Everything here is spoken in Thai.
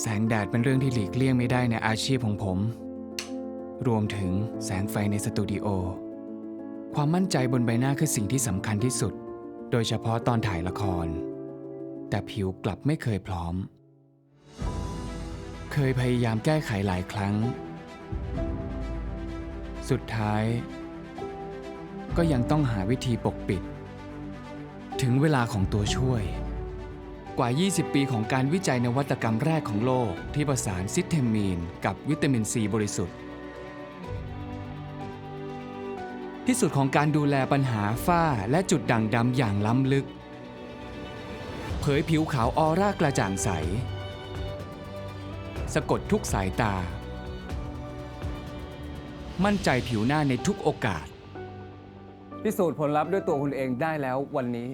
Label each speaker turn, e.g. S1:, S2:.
S1: แสงแดดเป็นเรื่องที่หลีกเลี่ยงไม่ได้ในอาชีพของผม รวมถึงแสงไฟในสตูดิโอ ความมั่นใจบนใบหน้าคือสิ่งที่สำคัญที่สุด โดยเฉพาะตอนถ่ายละคร แต่ผิวกลับไม่เคยพร้อม เคยพยายามแก้ไขหลายครั้ง สุดท้าย ก็ยังต้องหาวิธีปกปิด ถึงเวลาของตัวช่วย กว่า 20 ปีของการวิจัยนวัตกรรมแรกของโลก ที่ประสานซิเทมมีน กับวิตามินซีบริสุทธิ์ ที่สุดของการดูแลปัญหาฝ้าและจุดด่างดำอย่างล้ำลึก เผยผิวขาวออร่ากระจ่างใส สะกดทุกสายตา มั่นใจผิวหน้าในทุกโอกาส
S2: พิสูจน์ผลลัพธ์ด้วยตัวคุณเองได้แล้ววันนี้